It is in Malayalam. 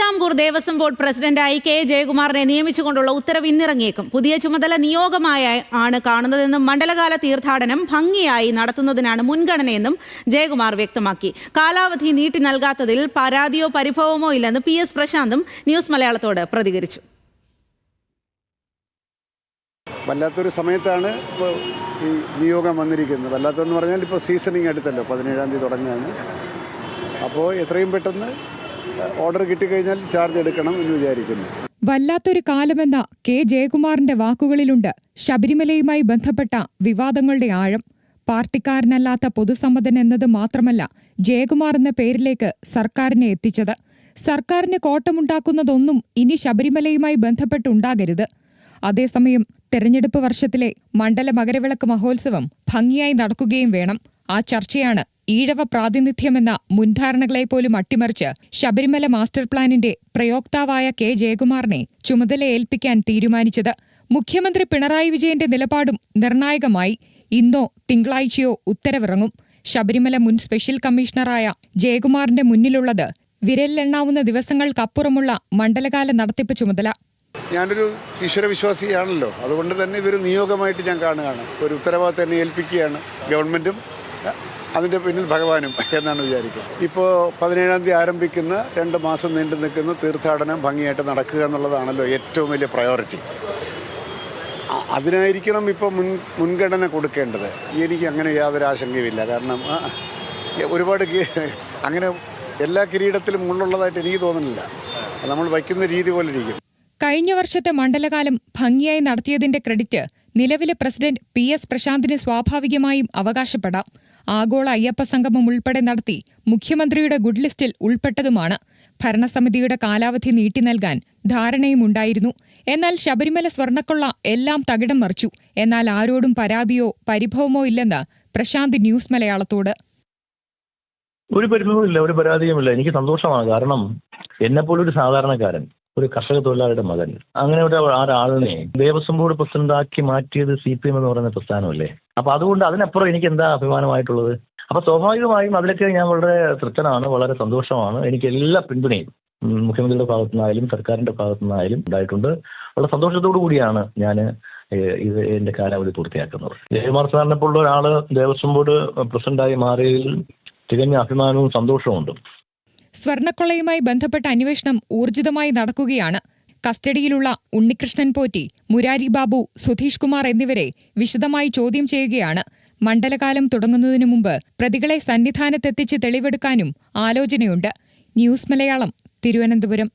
തിരുവിതാംകൂർ ദേവസ്വം ബോർഡ് പ്രസിഡന്റായി കെ ജയകുമാറിനെ നിയമിച്ചുകൊണ്ടുള്ള ഉത്തരവ് ഇന്നിറങ്ങിയേക്കും. പുതിയ ചുമതല നിയോഗമായ ആണ് കാണുന്നതെന്നും മണ്ഡലകാല തീർത്ഥാടനം ഭംഗിയായി നടത്തുന്നതിനാണ് മുൻഗണനയെന്നും ജയകുമാർ വ്യക്തമാക്കി. കാലാവധി നീട്ടി നൽകാത്തതിൽ പരാതിയോ പരിഭവമോ ഇല്ലെന്ന് പി എസ് പ്രശാന്തും ന്യൂസ് മലയാളത്തോട് പ്രതികരിച്ചു. വല്ലാത്തൊരു സമയത്താണ് ഇപ്പോൾ ഈ നിയോഗം വന്നിരിക്കുന്നത്. വല്ലാത്തതെന്ന് പറഞ്ഞാൽ ഇപ്പോൾ സീസണിങ് അടുത്തല്ലോ പതിനേഴാം തീയതി തുടങ്ങിയാണ് അപ്പോൾ എത്രയും പെട്ടെന്ന് ഓർഡർ കിട്ടിക്കഴിഞ്ഞാൽ ചാർജ് എടുക്കണം എന്ന് വിചാരിക്കുന്നു. വല്ലാത്തൊരു കാലമെന്ന കെ ജയകുമാറിന്റെ വാക്കുകളിലുണ്ട് ശബരിമലയുമായി ബന്ധപ്പെട്ട വിവാദങ്ങളുടെ ആഴം. പാർട്ടിക്കാരനല്ലാത്ത പൊതുസമ്മതൻ എന്നത് മാത്രമല്ല ജയകുമാർ എന്ന പേരിലേക്ക് സർക്കാരിനെ എത്തിച്ചത്. സർക്കാരിന് കോട്ടമുണ്ടാക്കുന്നതൊന്നും ഇനി ശബരിമലയുമായി ബന്ധപ്പെട്ടുണ്ടാകരുത്. അതേസമയം തെരഞ്ഞെടുപ്പ് വർഷത്തിലെ മണ്ഡല മകരവിളക്ക് മഹോത്സവം ഭംഗിയായി നടക്കുകയും വേണം. ആ ചർച്ചയാണ് ഈഴവ പ്രാതിനിധ്യമെന്ന മുൻധാരണകളെ പോലും അട്ടിമറിച്ച് ശബരിമല മാസ്റ്റർ പ്ലാനിന്റെ പ്രയോക്താവായ കെ ജയകുമാറിനെ ചുമതല ഏൽപ്പിക്കാൻ തീരുമാനിച്ചത് മുഖ്യമന്ത്രി പിണറായി വിജയന്റെ നിലപാടും നിർണായകമായി. ഇന്നോ തിങ്കളാഴ്ചയോ ഉത്തരവിറങ്ങും. ശബരിമല മുൻ സ്പെഷ്യൽ കമ്മീഷണറായ ജയകുമാറിന്റെ മുന്നിലുള്ളത് വിരലിലെണ്ണാവുന്ന ദിവസങ്ങൾക്കപ്പുറമുള്ള മണ്ഡലകാല നടത്തിപ്പ് ചുമതല. ഞാനൊരു ഈശ്വരവിശ്വാസിയാണല്ലോ അതുകൊണ്ട് തന്നെ ഇതൊരു നിയോഗമായിട്ട് ഞാൻ കാണുകയാണ്. ഒരു ഉത്തരവാദിത്തം എന്നെ ഏൽപ്പിക്കുകയാണ് ഗവൺമെന്റും അതിന്റെ പിന്നിൽ ഭഗവാനും എന്നാണ് വിചാരിക്കുക. ഇപ്പോൾ പതിനേഴാം തീയതി ആരംഭിക്കുന്ന രണ്ട് മാസം നീണ്ടു നിൽക്കുന്ന തീർത്ഥാടനം ഭംഗിയായിട്ട് നടക്കുക എന്നുള്ളതാണല്ലോ ഏറ്റവും വലിയ പ്രയോറിറ്റി അതിനായിരിക്കണം ഇപ്പോൾ മുൻ മുൻഗണന കൊടുക്കേണ്ടത്. എനിക്ക് അങ്ങനെ യാതൊരു ആശങ്കയുമില്ല. കാരണം ഒരുപാട് അങ്ങനെ എല്ലാ കിരീടത്തിലും ഉള്ളതായിട്ട് എനിക്ക് തോന്നുന്നില്ല. നമ്മൾ വയ്ക്കുന്ന രീതി പോലെ ഇരിക്കും. കഴിഞ്ഞ വർഷത്തെ മണ്ഡലകാലം ഭംഗിയായി നടത്തിയതിന്റെ ക്രെഡിറ്റ് നിലവിലെ പ്രസിഡന്റ് പി എസ് പ്രശാന്തിന് സ്വാഭാവികമായും അവകാശപ്പെടാം. ആഗോള അയ്യപ്പ സംഗമം ഉൾപ്പെടെ നടത്തി മുഖ്യമന്ത്രിയുടെ ഗുഡ് ലിസ്റ്റിൽ ഉൾപ്പെട്ടതുമാണ്. ഭരണസമിതിയുടെ കാലാവധി നീട്ടി നൽകാൻ ധാരണയുമുണ്ടായിരുന്നു എന്നാൽ ശബരിമല സ്വർണക്കൊള്ള എല്ലാം തകിടം മറിച്ചു. എന്നാൽ ആരോടും പരാതിയോ പരിഭവമോ ഇല്ലെന്ന് പ്രശാന്ത് ന്യൂസ് മലയാളത്തോട്. ഒരു പരിഭവമില്ല ഒരു പരാതിയുമില്ല. എനിക്ക് സന്തോഷമാണ്. കാരണം എന്നെപ്പോലൊരു സാധാരണക്കാരൻ ഒരു കർഷക തൊഴിലാളിയുടെ മകൻ. അങ്ങനെ ഒരു ആരാളിനെ ദേവസ്വം ബോർഡ് പ്രസിഡന്റാക്കി മാറ്റിയത് സി പി എം എന്ന് പറയുന്ന പ്രസ്ഥാനമല്ലേ? അപ്പൊ അതുകൊണ്ട് അതിനപ്പുറം എനിക്ക് എന്താ അഭിമാനമായിട്ടുള്ളത്? അപ്പൊ സ്വാഭാവികമായും അതിലൊക്കെ ഞാൻ വളരെ തൃപ്തനാണ് വളരെ സന്തോഷമാണ്. എനിക്ക് എല്ലാ പിന്തുണയും മുഖ്യമന്ത്രിയുടെ ഭാഗത്തു നിന്നായാലും സർക്കാരിന്റെ ഭാഗത്തു നിന്നായാലും ഉണ്ടായിട്ടുണ്ട്. വളരെ സന്തോഷത്തോടു കൂടിയാണ് ഞാൻ ഇത് എന്റെ കാലാവധി പൂർത്തിയാക്കുന്നത്. ജയകുമാർ സാറിനെ ഒരാൾ ദേവസ്വം ബോർഡ് പ്രസിഡന്റായി മാറിയതിൽ തികഞ്ഞ അഭിമാനവും സന്തോഷവും സ്വർണക്കൊള്ളയുമായി ബന്ധപ്പെട്ട അന്വേഷണം ഊർജിതമായി നടക്കുകയാണ്. കസ്റ്റഡിയിലുള്ള ഉണ്ണികൃഷ്ണൻ പോറ്റി മുരാരി ബാബു സുധീഷ് കുമാർ എന്നിവരെ വിശദമായി ചോദ്യം ചെയ്യുകയാണ്. മണ്ഡലകാലം തുടങ്ങുന്നതിനു മുമ്പ് പ്രതികളെ സന്നിധാനത്തെത്തിച്ച് തെളിവെടുക്കാനും ആലോചനയുണ്ട്. ന്യൂസ് മലയാളം തിരുവനന്തപുരം.